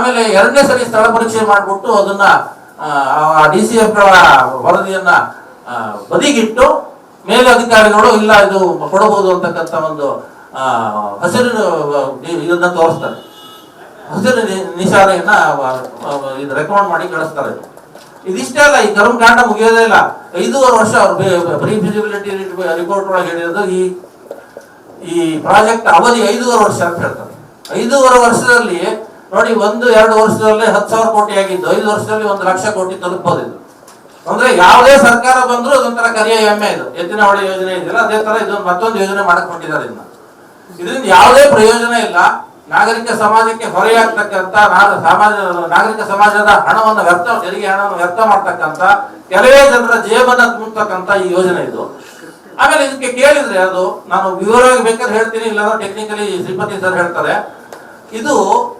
ಆಮೇಲೆ ಎರಡನೇ ಸರಿ ಸ್ಥಳ ಪರಿಚಯ ಮಾಡಿಬಿಟ್ಟು ಅದನ್ನ ಡಿ ಸಿ ಎಫ್ಗಳ ವರದಿಯನ್ನ ಬದಿಗಿಟ್ಟು ಮೇಲೆ ಅಧಿಕಾರಿಗಳು ಇಲ್ಲ ಇದು ಕೊಡಬಹುದು ಅಂತಕ್ಕಂಥ ಒಂದು ಹಸಿರು ಇದನ್ನ ತೋರಿಸ್ತಾರೆ. ಹಸಿರು ನಿಶಾನೆಯನ್ನ ಇದು ರೆಕಮೆಂಡ್ ಮಾಡಿ ಕಳಿಸ್ತಾರೆ. ಇದಿಷ್ಟೇ ಅಲ್ಲ, ಈ ಕರ್ಮಕಾಂಡ ಮುಗಿಯೋದೇ ಇಲ್ಲ. ಐದೂವರೆ ವರ್ಷ ಪ್ರೀ ಫಿಸಿಬಿಲಿಟಿ ರಿಪೋರ್ಟ್ ಒಳಗೆ ಹೇಳಿರೋದು ಈ ಈ ಪ್ರಾಜೆಕ್ಟ್ ಅವಧಿ ಐದೂವರೆ ವರ್ಷ ಅಂತ ಹೇಳ್ತಾರೆ. ಐದೂವರೆ ವರ್ಷದಲ್ಲಿ ನೋಡಿ, ಒಂದು, ಎರಡು ವರ್ಷದಲ್ಲಿ ಹತ್ತು ಸಾವಿರ ಕೋಟಿ ಆಗಿದ್ದು, ಐದು ವರ್ಷದಲ್ಲಿ ಒಂದು ಲಕ್ಷ ಕೋಟಿ ತಲುಪೋದಿದ್ದು ಅಂದ್ರೆ ಯಾವುದೇ ಸರ್ಕಾರ ಬಂದ್ರು ಅದೊಂಥರ ಕರಿಯ ಎಮ್ಮೆ ಇದು. ಎತ್ತಿನ ಹೊಳೆ ಯೋಜನೆ ಇದೆಯಲ್ಲ, ಅದೇ ತರ ಇದೊಂದು ಮತ್ತೊಂದು ಯೋಜನೆ ಮಾಡಿಕೊಂಡಿದ್ದಾರೆ ಇದರಿಂದ ಯಾವುದೇ ಪ್ರಯೋಜನ ಇಲ್ಲ. ನಾಗರಿಕ ಸಮಾಜಕ್ಕೆ ಹೊರೆಯಾಗ್ತಕ್ಕಂಥ ನಾ- ಸಮಾಜ, ನಾಗರಿಕ ಸಮಾಜದ ಹಣವನ್ನು ವ್ಯರ್ಥ, ತೆರಿಗೆ ಹಣವನ್ನು ವ್ಯರ್ಥ ಮಾಡ್ತಕ್ಕಂಥ, ಕೆಲವೇ ಜನರ ಜೀವನ ತುಂಬತಕ್ಕಂಥ ಈ ಯೋಜನೆ ಇದು. ಆಮೇಲೆ ಇದಕ್ಕೆ ಕೇಳಿದ್ರೆ ಅದು, ನಾನು ವಿವರವಾಗಿ ಬೇಕಾದ್ರೆ ಹೇಳ್ತೀನಿ, ಇಲ್ಲಾಂದ್ರೆ ಟೆಕ್ನಿಕಲಿ ಶ್ರೀಪತಿ ಸರ್ ಹೇಳ್ತಾರೆ. ಇದು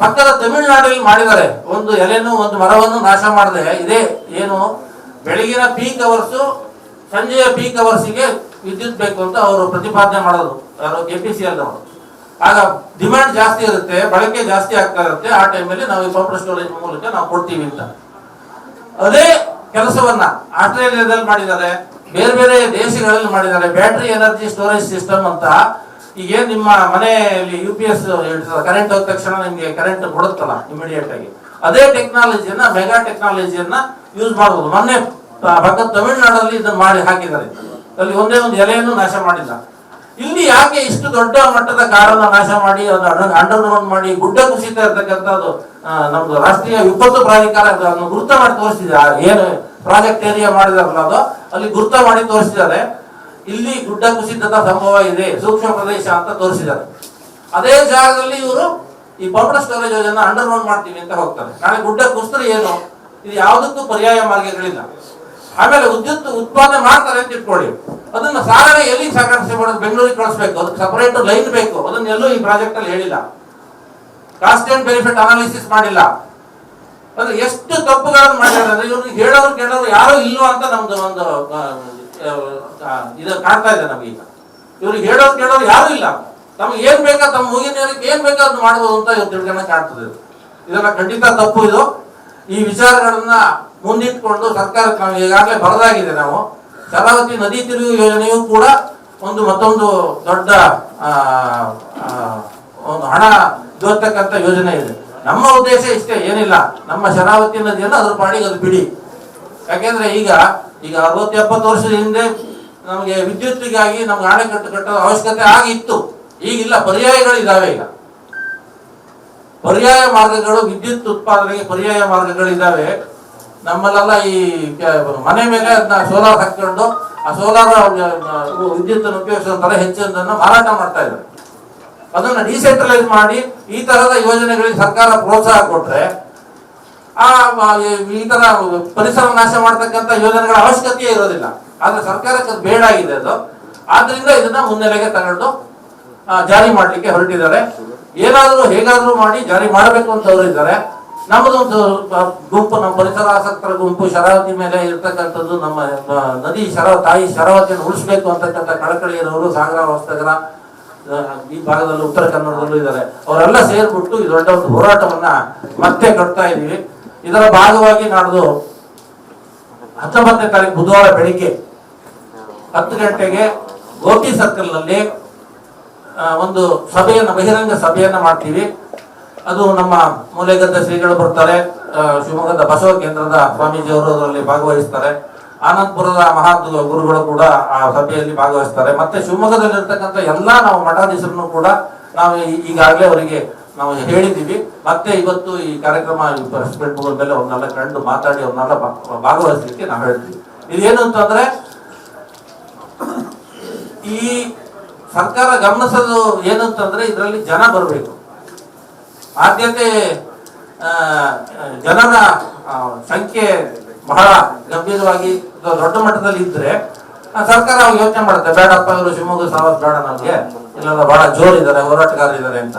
ಪಕ್ಕದ ತಮಿಳುನಾಡಲ್ಲಿ ಮಾಡಿದ್ದಾರೆ. ಒಂದು ಎಲೆನು, ಒಂದು ಮರವನ್ನು ನಾಶ ಮಾಡದೆ ಇದೇ. ಏನು? ಬೆಳಗಿನ ಪೀಕ್ ಅವರ್ಸು ಸಂಜೆಯ ಪೀಕ್ ಅವರ್ಸಿಗೆ ವಿದ್ಯುತ್ ಬೇಕು ಅಂತ ಅವರು ಪ್ರತಿಪಾದನೆ ಮಾಡೋದು ಯಾರು? ಕೆ ಪಿ ಸಿ ಎಲ್ ಅವರು. ಆಗ ಡಿಮ್ಯಾಂಡ್ ಜಾಸ್ತಿ ಇರುತ್ತೆ, ಬಳಕೆ ಜಾಸ್ತಿ ಆಗ್ತಾ ಇರುತ್ತೆ. ಆ ಟೈಮಲ್ಲಿ ನಾವು ಈ ಪಂಪ್ ಸ್ಟೋರೇಜ್ ಮೂಲಕ ನಾವು ಕೊಡ್ತೀವಿ ಅಂತ. ಅದೇ ಕೆಲಸವನ್ನ ಆಸ್ಟ್ರೇಲಿಯಾದಲ್ಲಿ ಮಾಡಿದ್ದಾರೆ, ಬೇರೆ ಬೇರೆ ದೇಶಗಳಲ್ಲಿ ಮಾಡಿದ್ದಾರೆ. ಬ್ಯಾಟರಿ ಎನರ್ಜಿ ಸ್ಟೋರೇಜ್ ಸಿಸ್ಟಮ್ ಅಂತ ಈಗೇನ್ ನಿಮ್ಮ ಮನೆಯಲ್ಲಿ ಯು ಪಿ ಎಸ್ ಕರೆಂಟ್ ಹೋದ ತಕ್ಷಣ ನಿಮ್ಗೆ ಕರೆಂಟ್ ಕೊಡುತ್ತಲ್ಲ ಇಮಿಡಿಯೇಟ್ ಆಗಿ? ಅದೇ ಟೆಕ್ನಾಲಜಿಯನ್ನ ಮೆಗಾ ಟೆಕ್ನಾಲಜಿಯನ್ನ ಯೂಸ್ ಮಾಡಬಹುದು ಮೊನ್ನೆ ಪಕ್ಕದ ತಮಿಳುನಾಡಲ್ಲಿ ಇದನ್ನ ಮಾಡಿ ಹಾಕಿದ್ದಾರೆ. ಅಲ್ಲಿ ಒಂದೇ ಒಂದು ಎಲೆಯನ್ನು ನಾಶ ಮಾಡಿಲ್ಲ. ಇಲ್ಲಿ ಯಾಕೆ ಇಷ್ಟು ದೊಡ್ಡ ಮಟ್ಟದ ಕಾರನ್ನ ನಾಶ ಮಾಡಿ, ಅದನ್ನು ಅಂಡರ್ಗ್ರೌಂಡ್ ಮಾಡಿ, ಗುಡ್ಡ ಕುಸಿತ ಇರ್ತಕ್ಕಂಥದ್ದು ನಮ್ದು ರಾಷ್ಟ್ರೀಯ ವಿಪತ್ತು ಪ್ರಾಧಿಕಾರ ಗುರುತ ಮಾಡಿ ತೋರಿಸಿದೆ. ಏನು ಪ್ರಾಜೆಕ್ಟ್ ಏರಿಯಾ ಮಾಡಿದಾರಲ್ಲ ಅದು, ಅಲ್ಲಿ ಗುರುತ ಮಾಡಿ ತೋರಿಸಿದ್ದಾರೆ. ಇಲ್ಲಿ ಗುಡ್ಡ ಕುಸಿತದ ಸಂಭವ ಇದೆ ಸೂಕ್ಷ್ಮ ಪ್ರದೇಶ ಅಂತ ತೋರಿಸಿದ್ದಾರೆ. ಅದೇ ಜಾಗದಲ್ಲಿ ಇವರು ಈ ಪಂಪಡ ಸ್ಟೋರೇಜ್ ಯೋಜನೆ ಅಂಡರ್ಗ್ರೌಂಡ್ ಮಾಡ್ತೀವಿ ಅಂತ ಹೋಗ್ತಾರೆ. ನಾಳೆ ಗುಡ್ಡ ಕುಸಿದ್ರೆ ಏನು? ಇದು ಯಾವುದಕ್ಕೂ ಪರ್ಯಾಯ ಮಾರ್ಗಗಳಿಲ್ಲ. ಆಮೇಲೆ ವಿದ್ಯುತ್ ಉತ್ಪಾದನೆ ಮಾಡ್ತಾರೆ ಅಂತ ಇಟ್ಕೊಳ್ಳಿ. ಅದನ್ನ ಸಾಗಣೆ ಎಲ್ಲಿ ಸಾಗಾಣಿಕೆ ಮಾಡೋದು? ಬೆಂಗಳೂರಿಗೆ ಕಳಿಸ್ಬೇಕು. ಅದಕ್ಕೆ ಸಪರೇಟ್ ಲೈನ್ ಬೇಕು. ಅದನ್ನ ಎಲ್ಲೂ ಈ ಪ್ರಾಜೆಕ್ಟ್ ಅಲ್ಲಿ ಹೇಳಿಲ್ಲ. ಕಾಸ್ಟ್ ಅಂಡ್ ಬೆನಿಫಿಟ್ ಅನಾಲಿಸಿಸ್ ಮಾಡಿಲ್ಲ. ಅಂದ್ರೆ ಎಷ್ಟು ತಪ್ಪುಗಳನ್ನು ಮಾಡಿದ್ದಾರೆ ಇವ್ರಿಗೆ ಹೇಳೋರು ಕೇಳೋರು ಯಾರು ಇಲ್ವೋ ಅಂತ ನಮ್ದು ಒಂದು ಇದು ಕಾಣ್ತಾ ಇದೆ ನಮಗೀಗ ಇವ್ರಿಗೆ ಹೇಳೋದು ಕೇಳೋದು ಯಾರು ಇಲ್ಲ. ನಮ್ಗೆ ಏನ್ ಬೇಕಾ ತಮ್ಮ ಮುಗಿನ ಏನ್ ಬೇಕಾ ಅದನ್ನ ಮಾಡ್ಬೋದು ಅಂತ ಇವ್ರು ತಿಳ್ಕೊಂಡ ಕಾಣ್ತದೆ ಇದೆಲ್ಲ ಖಂಡಿತ ತಪ್ಪು ಇದು. ಈ ವಿಚಾರಗಳನ್ನ ಮುಂದಿಟ್ಕೊಂಡು ಸರ್ಕಾರ ಈಗಾಗಲೇ ಬರದಾಗಿದೆ ನಾವು. ಶರಾವತಿ ನದಿ ತಿರುವು ಯೋಜನೆಯೂ ಕೂಡ ಒಂದು ಮತ್ತೊಂದು ದೊಡ್ಡ ಒಂದು ಹಣ ಜೋರ್ತಕ್ಕಂಥ ಯೋಜನೆ ಇದೆ. ನಮ್ಮ ಉದ್ದೇಶ ಇಷ್ಟೇ, ಏನಿಲ್ಲ. ನಮ್ಮ ಶರಾವತಿ ನದಿಯನ್ನು ಅದ್ರ ಪಾಡಿಗೆ ಅದು ಬಿಡಿ. ಯಾಕೆಂದ್ರೆ ಈಗ ಈಗ ಅರವತ್ತು ಎಪ್ಪತ್ತು ವರ್ಷದ ಹಿಂದೆ ನಮಗೆ ವಿದ್ಯುತ್ತಿಗಾಗಿ ನಮ್ಗೆ ಅಣೆಕಟ್ಟು ಕಟ್ಟೋ ಅವಶ್ಯಕತೆ ಆಗಿತ್ತು. ಈಗಿಲ್ಲ ಪರ್ಯಾಯಗಳಿದ್ದಾವೆ ಈಗ. ಪರ್ಯಾಯ ಮಾರ್ಗಗಳು, ವಿದ್ಯುತ್ ಉತ್ಪಾದನೆಗೆ ಪರ್ಯಾಯ ಮಾರ್ಗಗಳಿದ್ದಾವೆ ನಮ್ಮಲ್ಲೆಲ್ಲ ಈ ಮನೆ ಮೇಲೆ ಅದನ್ನ ಸೋಲಾರ್ ಹಾಕೊಂಡು ಆ ಸೋಲಾರ್ ವಿದ್ಯುತ್ ಉಪಯೋಗಿಸುವಂತಾರೆ ಹೆಚ್ಚಿನ ಮಾರಾಟ ಮಾಡ್ತಾ ಇದ್ದಾರೆ. ಅದನ್ನ ಡಿಸೆಂಟ್ರಲೈಸ್ ಮಾಡಿ ಈ ತರದ ಯೋಜನೆಗಳಿಗೆ ಸರ್ಕಾರ ಪ್ರೋತ್ಸಾಹ ಕೊಟ್ರೆ ಈ ತರ ಪರಿಸರ ನಾಶ ಮಾಡತಕ್ಕಂತ ಯೋಜನೆಗಳ ಅವಶ್ಯಕತೆ ಇರೋದಿಲ್ಲ. ಆದ್ರೆ ಸರ್ಕಾರಕ್ಕೆ ಬೇಡ ಆಗಿದೆ ಅದು. ಆದ್ರಿಂದ ಇದನ್ನ ಮುನ್ನೆಲೆಗೆ ತಗೊಂಡು ಜಾರಿ ಮಾಡ್ಲಿಕ್ಕೆ ಹೊರಟಿದ್ದಾರೆ. ಏನಾದರೂ ಹೇಗಾದ್ರೂ ಮಾಡಿ ಜಾರಿ ಮಾಡಬೇಕು ಅಂತ ಅವರು ಇದ್ದಾರೆ. ನಮ್ಮದೊಂದು ಗುಂಪು, ನಮ್ಮ ಪರಿಸರ ಆಸಕ್ತರ ಗುಂಪು ಶರಾವತಿ ಮೇಲೆ ಇರ್ತಕ್ಕಂಥದ್ದು ನಮ್ಮ ನದಿ ಶರ, ತಾಯಿ ಶರಾವತಿಯನ್ನು ಉಳಿಸ್ಬೇಕು ಅಂತಕ್ಕಂಥ ಕಳಕಳಿಯರವರು ಸಾಗರ ವಸ್ತಗರ ಈ ಭಾಗದಲ್ಲಿ ಉತ್ತರ ಕನ್ನಡದಲ್ಲೂ ಇದ್ದಾರೆ. ಅವರೆಲ್ಲ ಸೇರ್ಬಿಟ್ಟು ದೊಡ್ಡ ಒಂದು ಹೋರಾಟವನ್ನ ಮತ್ತೆ ಕಟ್ತಾ ಇದೀವಿ ಇದರ ಭಾಗವಾಗಿ ನಾಡ್ದು ಹತ್ತೊಂಬತ್ತನೇ ತಾರೀಕು ಬುಧವಾರ ಬೆಳಿಗ್ಗೆ ಹತ್ತು ಗಂಟೆಗೆ ಗೋಪಿ ಸರ್ಕಲ್ನಲ್ಲಿ ಒಂದು ಸಭೆಯನ್ನು, ಬಹಿರಂಗ ಸಭೆಯನ್ನು ಮಾಡ್ತೀವಿ. ಅದು ನಮ್ಮ ಮೂಲೆಗದ್ದ ಶ್ರೀಗಳು ಬರ್ತಾರೆ ಶಿವಮೊಗ್ಗದ ಬಸವ ಕೇಂದ್ರದ ಸ್ವಾಮೀಜಿಯವರು ಅದರಲ್ಲಿ ಭಾಗವಹಿಸ್ತಾರೆ. ಆನಂದಪುರದ ಮಹಾ ಗುರುಗಳು ಕೂಡ ಆ ಸಭೆಯಲ್ಲಿ ಭಾಗವಹಿಸ್ತಾರೆ. ಮತ್ತೆ ಶಿವಮೊಗ್ಗದಲ್ಲಿರ್ತಕ್ಕಂಥ ಎಲ್ಲಾ ನಾವು ಮಠಾಧೀಶರನ್ನು ಕೂಡ ನಾವು ಈಗಾಗಲೇ ಅವರಿಗೆ ನಾವು ಹೇಳಿದ್ದೀವಿ. ಮತ್ತೆ ಇವತ್ತು ಈ ಕಾರ್ಯಕ್ರಮ ಪ್ರೆಸಿಡೆಂಟ್ ಮೇಲೆ ಅವ್ರನ್ನೆಲ್ಲ ಕಂಡು ಮಾತಾಡಿ ಅವ್ರನ್ನೆಲ್ಲ ಭಾಗವಹಿಸಲಿಕ್ಕೆ ನಾವು ಹೇಳ್ತೀವಿ ಇದೇನು ಅಂತಂದ್ರೆ ಈ ಸರ್ಕಾರ ಗಮನಿಸೋದು ಏನಂತಂದ್ರೆ ಇದರಲ್ಲಿ ಜನ ಬರಬೇಕು. ಆದ್ಯತೆ ಜನರ ಸಂಖ್ಯೆ ಬಹಳ ಗಂಭೀರವಾಗಿ ದೊಡ್ಡ ಮಟ್ಟದಲ್ಲಿ ಇದ್ರೆ ಸರ್ಕಾರ ಯೋಚನೆ ಮಾಡುತ್ತೆ. ಬೇಡಪ್ಪ ಇವರು ಶಿವಮೊಗ್ಗ ಸಾವತ್ ಬೇಡ ನಮಗೆ. ಇಲ್ಲೆಲ್ಲ ಬಹಳ ಜೋರಿದ್ದಾರೆ, ಹೋರಾಟಗಾರರಿದ್ದಾರೆ ಅಂತ.